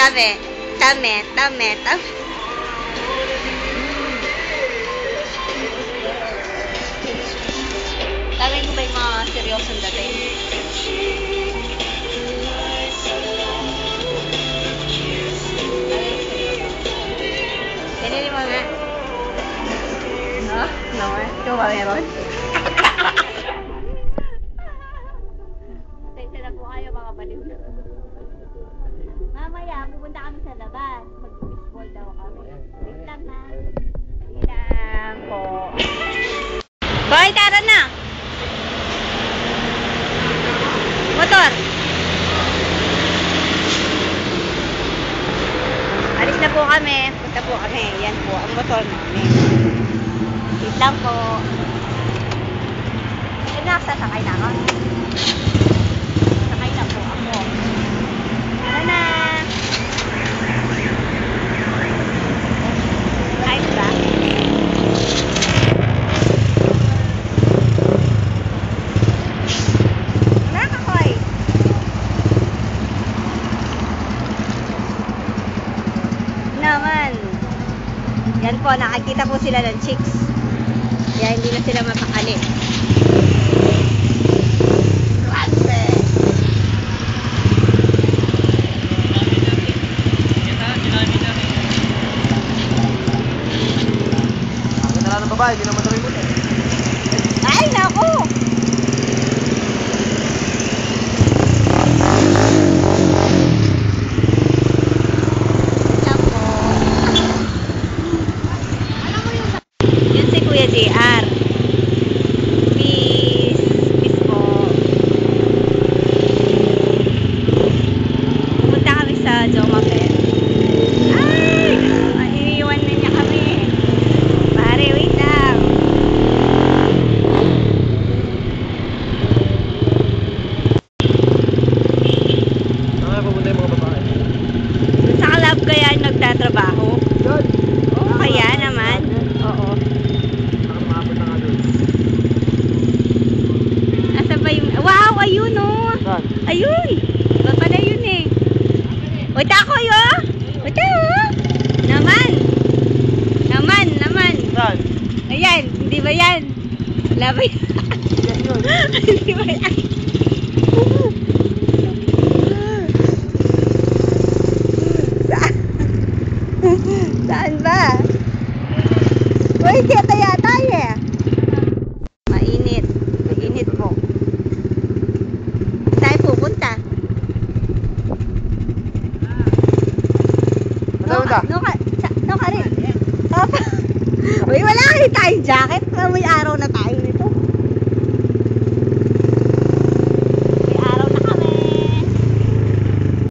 Tame. Tame. Tame. Tame. Tame ko ba yung mga seryosong dating? Pinili mo nga. No? No, eh. Ikaw ba meron? kami sa labas. Mag-fishball daw kami. Wait lang ha. Wait lang po. Boy, tara na! Motor! Alis na po kami. Punta po kami. Yan po, ang motor namin. Wait lang po. Ayun na, sasakay na ako. Sakay na po ako. Tara na! Ayos ba? Nakakoy! Naman. Yan po, nakakita po sila ng chicks. Kaya hindi na sila mapakali. Babae, hindi naman tuloy mo eh. Ay, naku! Yan po. Kuya JR. Peace. Peace po. Pumunta kami sa Joma Fair. Ay! Iniiwan na niya kami. Pare, wait lang. Saan nga pupunta yung mga babae? Sa club kaya nagtatrabaho? Doon! Oo, kaya naman. Oo. Saan maabot na nga doon? Asa ba yung... Wow, ayun oh! Saan? Ayun! Iba pala yun eh. Uy, takoy oh! Uy, oh! Naman! Naman, naman! Saan? Ayan, hindi ba yan? Wala ba yan? Hindi ba yan? Saan? Saan ba? Uy, kita yata eh. sarap. Uy, wala kayo tayong jacket. May araw na tayo.